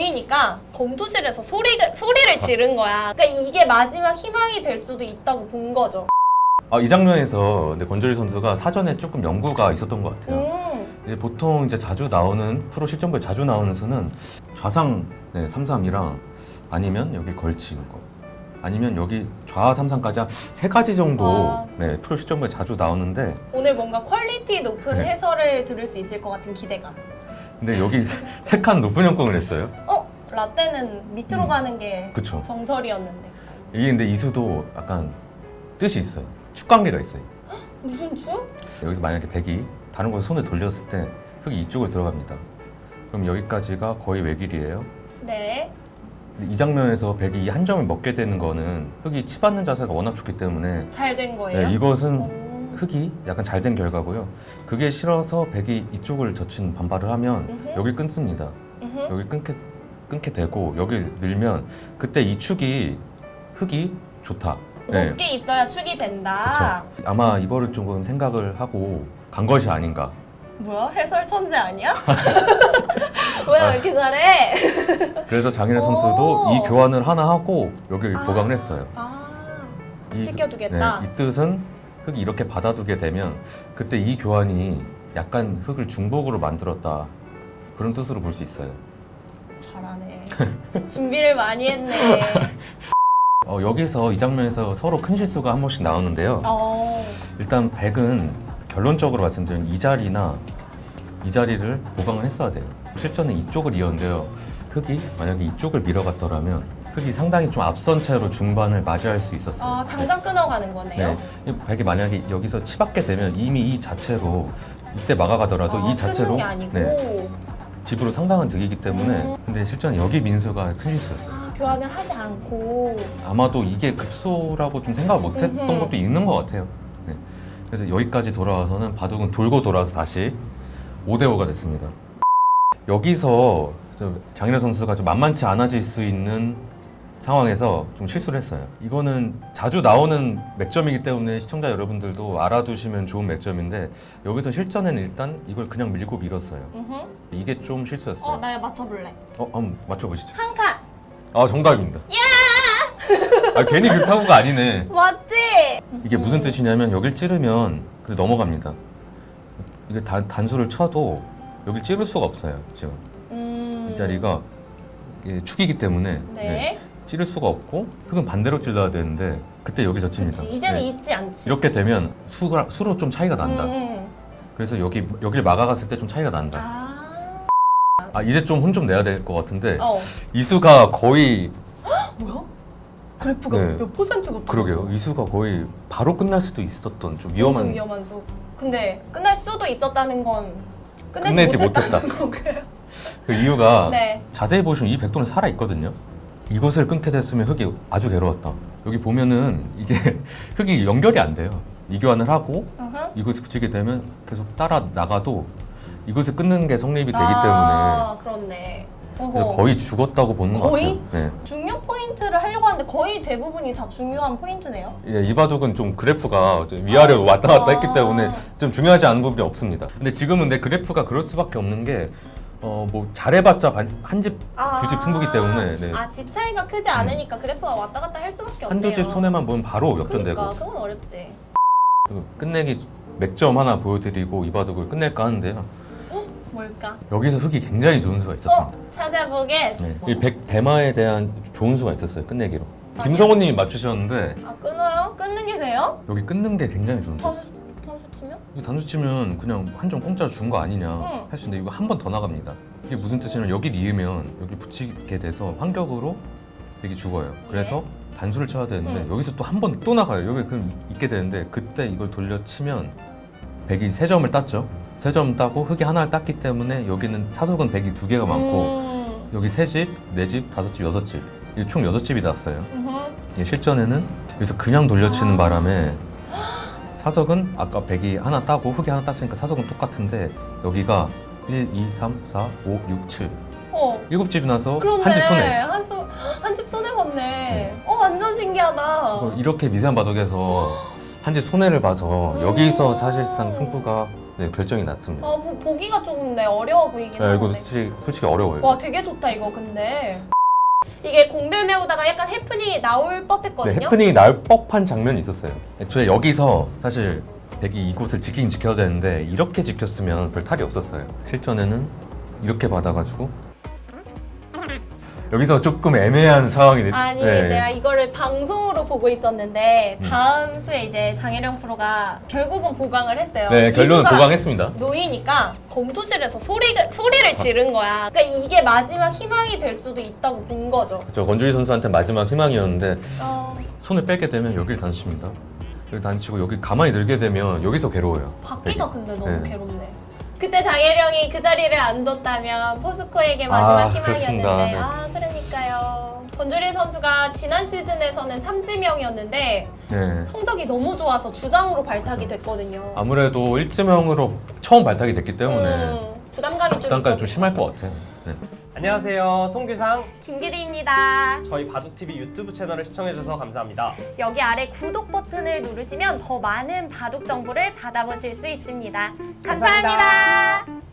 노이니까 검토실에서 소리를, 소리를 지른 거야. 그러니까 이게 마지막 희망이 될 수도 있다고 본 거죠. 아, 이 장면에서 근데 권재리 선수가 사전에 조금 연구가 있었던 것 같아요. 음. 이제 보통 이제 자주 나오는 프로 실전부에 자주 나오는 수는 좌상 네, 33이랑 아니면 여기 걸치는 거. 아니면 여기 좌 33까지 한 세 가지 정도 아. 네, 프로 실전부에 자주 나오는데 오늘 뭔가 퀄리티 높은 네. 해설을 들을 수 있을 것 같은 기대감. 근데 여기 세 칸 높은 형광을 했어요. 어? 라떼는 밑으로 음. 가는 게 그쵸. 정설이었는데. 이게 근데 이수도 약간 뜻이 있어요. 축 관계가 있어요. 무슨 주? 여기서 만약에 백이 다른 곳에 손을 돌렸을 때 흙이 이쪽으로 들어갑니다. 그럼 여기까지가 거의 외길이에요. 네. 근데 이 장면에서 백이 이 한 점을 먹게 되는 거는 흙이 치받는 자세가 워낙 좋기 때문에 잘 된 거예요? 네, 이것은 오. 흙이 약간 잘 된 결과고요. 그게 싫어서 백이 이쪽을 젖힌 반발을 하면. 여기 끊습니다. 여기 끊게 끊게 되고 여기를 늘면 그때 이 축이 흙이 좋다. 네. 높게 있어야 축이 된다. 그쵸. 아마 이거를 조금 생각을 하고 간 것이 아닌가. 뭐야? 해설 천재 아니야? 왜 이렇게 잘해? 그래서 장인혜 선수도 오. 이 교환을 하나 하고 여기를 아. 보강을 했어요. 아 이, 지켜두겠다. 네, 이 뜻은 흙이 이렇게 받아두게 되면 그때 이 교환이 약간 흙을 중복으로 만들었다. 그런 뜻으로 볼 수 있어요. 잘하네. 준비를 많이 했네. 어, 여기서 이 장면에서 서로 큰 실수가 한 번씩 나오는데요. 어. 일단 백은 결론적으로 말씀드리면 이 자리나 이 자리를 보강을 했어야 돼요. 실전은 이쪽을 이었는데요. 흙이 만약에 이쪽을 밀어갔더라면 흙이 상당히 좀 앞선 채로 중반을 맞이할 수 있었어요. 아 당장 끊어가는 거네요. 네. 이 백이 만약에 여기서 치받게 되면 이미 이 자체로 이때 막아가더라도 아, 이 자체로 끊는 게 아니고. 네, 집으로 상당한 득이기 때문에 음. 근데 실전 여기 민수가 큰 실수였어요. 아 교환을 하지 않고. 아마도 이게 급소라고 좀 생각을 못했던 음흠. 것도 있는 것 같아요. 네. 그래서 여기까지 돌아와서는 바둑은 돌고 돌아서 다시 5대 5가 됐습니다. 여기서 좀 장인혜 선수가 좀 만만치 않아질 수 있는 상황에서 좀 실수를 했어요. 이거는 자주 나오는 맥점이기 때문에 시청자 여러분들도 알아두시면 좋은 맥점인데 여기서 실전에는 일단 이걸 그냥 밀고 밀었어요. 음흠. 이게 좀 실수였어요. 어, 나 맞춰볼래. 어, 한번 맞춰보시죠. 한 칸. 아, 정답입니다. 야! 아, 괜히 글타구가 아니네. 맞지? 이게 무슨 뜻이냐면 여길 찌르면 그 넘어갑니다. 이게 단, 단수를 쳐도 여길 찌를 수가 없어요. 지금 음. 이 자리가 이게 축이기 때문에 네. 네, 찌를 수가 없고 흙은 반대로 찔러야 되는데 그때 여기 젖힙니다. 그치. 이제는 네. 있지 않지. 이렇게 되면 수가 수로 좀 차이가 난다. 음, 음. 그래서 여기 여기를 막아갔을 때 좀 차이가 난다. 아. 아 이제 좀 혼 좀 내야 될 것 같은데 어. 이수가 거의 뭐야? 그래프가 네. 몇 퍼센트가 그러게요. 이수가 거의 바로 끝날 수도 있었던 좀 엄청 위험한 위험한 수. 근데 끝날 수도 있었다는 건 끝내지, 끝내지 못했다는 거고요. 그 이유가 네. 자세히 보시면 이 백도는 살아 있거든요. 이것을 끊게 됐으면 흙이 아주 괴로웠다. 여기 보면은 이게 흙이 연결이 안 돼요. 이교환을 하고 어허. 이것을 붙이게 되면 계속 따라 나가도 이것을 끊는 게 성립이 되기 아, 그렇네. 때문에 그래서 어허. 거의 죽었다고 보는 것 거의? 같아요. 네. 중요 포인트를 하려고 하는데 거의 대부분이 다 중요한 포인트네요. 예, 이 바둑은 좀 그래프가 좀 위아래로 왔다 갔다 아. 했기 때문에 좀 중요하지 않은 부분이 없습니다. 근데 지금은 내 그래프가 그럴 수밖에 없는 게 어, 뭐 잘해봤자 한 집, 두집 승부기 때문에 네. 아, 집 차이가 크지 않으니까 그래프가 왔다 갔다 할 수밖에 없네요. 한두 집 손해만 보면 바로 역전되고 그러니까 그건 어렵지. 그리고 끝내기 맥점 하나 보여드리고 이 바둑을 끝낼까 하는데요. 뭘까? 여기서 흙이 굉장히 좋은 수가 있었습니다. 어, 찾아보겠어. 네. 이 백 대마에 대한 좋은 수가 있었어요. 끝내기로. 김성호님이 맞추셨는데 아, 끊어요? 끊는 게 돼요? 여기 끊는 게 굉장히 좋은 수. 치면? 이 단수 치면 그냥 한 점 공짜로 준 거 아니냐 응. 할수 있는데 이거 한 번 더 나갑니다. 이게 무슨 뜻이냐면 여기 이으면 여기 붙이게 돼서 환격으로 여기 죽어요. 그래서 단수를 쳐야 되는데 응. 여기서 또 한 번 또 나가요. 여기 그럼 있게 되는데 그때 이걸 돌려 치면 백이 세 점을 땄죠. 세 점 따고 흙이 하나를 땄기 때문에 여기는 사석은 백이 두 개가 많고 음. 여기 세 집, 네 집, 다섯 집, 여섯 집. 총 여섯 집이 났어요. 음흠. 이게 실전에는 여기서 그냥 돌려치는 아. 바람에 사석은 아까 백이 하나 따고 흙이 하나 땄으니까 사석은 똑같은데 여기가 1, 2, 3, 4, 5, 6, 7 어. 일곱 집이 나서 그런데 한 집 손해. 한, 소, 한집 손해 봤네. 어, 완전 신기하다. 이렇게 미세한 바둑에서 한 집 손해를 봐서 음. 여기서 사실상 승부가 네, 결정이 났습니다. 아, 보, 보기가 조금 네, 어려워 보이긴 네, 이거. 솔직히, 솔직히 어려워요. 와 되게 좋다 이거 근데 이게 공별 메우다가 약간 해프닝이 나올 네, 법했거든요. 해프닝이 나올 법한 장면이 있었어요. 애초에 여기서 사실 백이 이곳을 지키긴 지켜야 되는데 이렇게 지켰으면 별 탈이 없었어요. 실전에는 이렇게 받아가지고 여기서 조금 애매한 상황이 됐- 아니 네. 내가 이거를 방송으로 보고 있었는데 음. 다음 수에 이제 장혜령 프로가 결국은 보강을 했어요. 네, 결론은 이수가 보강했습니다. 놓이니까 검토실에서 소리가, 소리를 지른 거야. 그러니까 이게 마지막 희망이 될 수도 있다고 본 거죠. 저 권주희 선수한테 마지막 희망이었는데 어, 손을 빼게 되면 여기를 단칩니다. 여기 단치고 여기 가만히 늘게 되면 여기서 괴로워요. 백이. 근데 너무 네. 괴롭네. 그때 장혜령이 그 자리를 안 뒀다면 포스코에게 마지막 아, 희망이었는데 그렇습니다. 네. 아 그러니까요. 권주리 선수가 지난 시즌에서는 3지명이었는데 네. 성적이 너무 좋아서 주장으로 발탁이 됐거든요. 아무래도 1지명으로 처음 발탁이 됐기 때문에 음, 부담감이 좀 부담감이 좀 있었어. 심할 것 같아요. 네. 안녕하세요. 송규상. 김기리입니다. 저희 바둑TV 유튜브 채널을 시청해주셔서 감사합니다. 여기 아래 구독 버튼을 누르시면 더 많은 바둑 정보를 받아보실 수 있습니다. 감사합니다. 감사합니다.